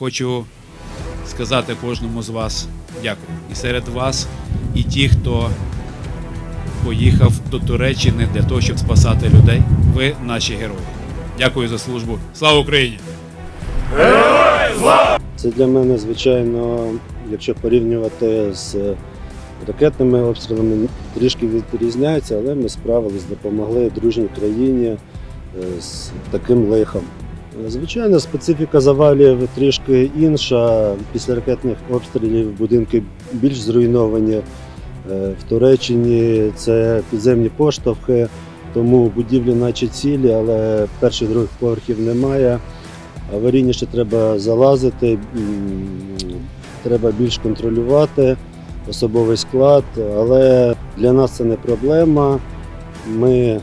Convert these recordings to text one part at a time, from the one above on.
хочу сказати кожному з вас дякую. І серед вас, і ті, хто поїхав до Туреччини для того, щоб спасати людей. Ви наші герої. Дякую за службу. Слава Україні! Це для мене, звичайно, якщо порівнювати з ракетними обстрілами, трішки відрізняється, але ми справились, допомогли дружній країні е, з таким лихом. Звичайно, специфіка завалів трішки інша. Після ракетних обстрілів будинки більш зруйновані. Е, В Туреччині це підземні поштовхи, тому будівлі наче цілі, але перших других поверхів немає. Аварійніше треба залазити, треба більш контролювати особовий склад, але для нас це не проблема. Ми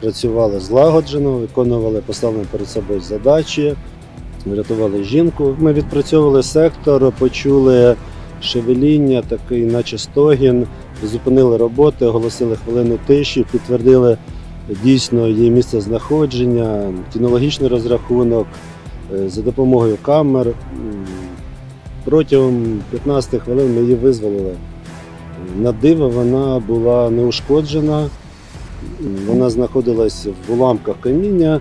працювали злагоджено, виконували поставлені перед собою задачі, врятували жінку. Ми відпрацьовували сектор, почули шевеління, такий, наче стогін, зупинили роботи, оголосили хвилину тиші, підтвердили дійсно її місце знаходження, кінологічний розрахунок е, за допомогою камер. Протягом 15 хвилин ми її визволили. На диво вона була неушкоджена, вона знаходилась в уламках каміння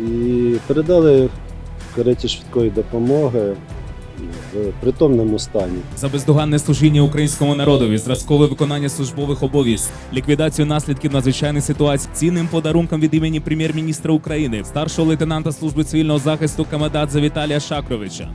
і передали кареті швидкої допомоги в притомному стані. за бездоганне служіння українському народові, зразкове виконання службових обов'язків, ліквідацію наслідків надзвичайних ситуацій, цінним подарунком від імені прем'єр-міністра України, старшого лейтенанта служби цивільного захисту Камададзе Віталія Шакровича.